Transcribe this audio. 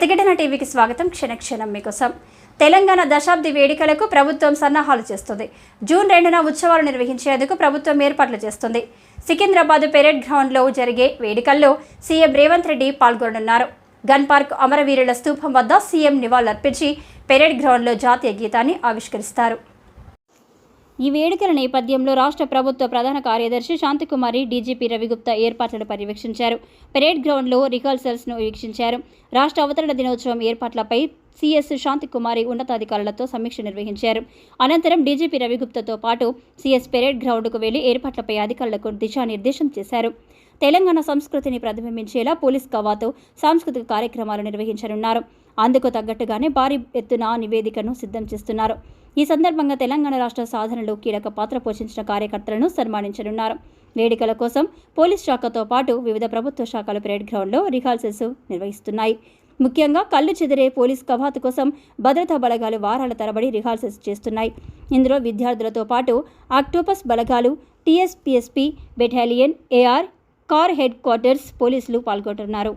ప్రతిఘటన టీవీకి స్వాగతం. క్షణక్షణం మీకోసం. తెలంగాణ దశాబ్ది వేడుకలకు ప్రభుత్వం సన్నాహాలు చేస్తుంది. జూన్ రెండున ఉత్సవాలు నిర్వహించేందుకు ప్రభుత్వం ఏర్పాట్లు చేస్తుంది. సికింద్రాబాద్ పెరేడ్ గ్రౌండ్లో జరిగే వేడుకల్లో సీఎం రేవంత్ రెడ్డి పాల్గొననున్నారు. గన్ పార్క్ అమరవీరుల స్తూపం వద్ద సీఎం నివాళులర్పించి పెరేడ్ గ్రౌండ్లో జాతీయ గీతాన్ని ఆవిష్కరిస్తారు. ఈ వేడుకల నేపథ్యంలో రాష్ట్ర ప్రభుత్వ ప్రధాన కార్యదర్శి శాంతికుమారి డీజీపీ రవిగుప్తా ఏర్పాట్లను పర్యవేక్షించారు. పెరేడ్ గ్రౌండ్లో రిహార్సల్స్ను వీక్షించారు. రాష్ట్ర అవతరణ దినోత్సవం ఏర్పాట్లపై సీఎస్ శాంతికుమారి ఉన్నతాధికారులతో సమీక్ష నిర్వహించారు. అనంతరం డీజీపీ రవిగుప్తతో పాటు సీఎస్ పెరేడ్ గ్రౌండ్కు వెళ్ళి ఏర్పాట్లపై అధికారులకు దిశానిర్దేశం చేశారు. తెలంగాణ సంస్కృతిని ప్రతిబింబించేలా పోలీస్ కవాతు సాంస్కృతిక కార్యక్రమాలు నిర్వహించనున్నారు. అందుకు తగ్గట్టుగానే భారీ ఎత్తున నివేదికను సిద్ధం చేస్తున్నారు. ఈ సందర్భంగా తెలంగాణ రాష్ట్ర సాధనలో కీలక పాత్ర పోషించిన కార్యకర్తలను సన్మానించనున్నారు. వేడుకల కోసం పోలీస్ శాఖతో పాటు వివిధ ప్రభుత్వ శాఖల పరేడ్ గ్రౌండ్లో రిహార్సల్స్ నిర్వహిస్తున్నాయి. ముఖ్యంగా కళ్ళు చెదిరే పోలీస్ కవాతు కోసం భద్రతా బలగాలు వారాల తరబడి రిహార్సల్స్ చేస్తున్నాయి. ఇందులో విద్యార్థులతో పాటు ఆక్టోపస్ బలగాలు TSPSP battalion AR CAR headquarters పోలీసులు పాల్గొంటున్నారు.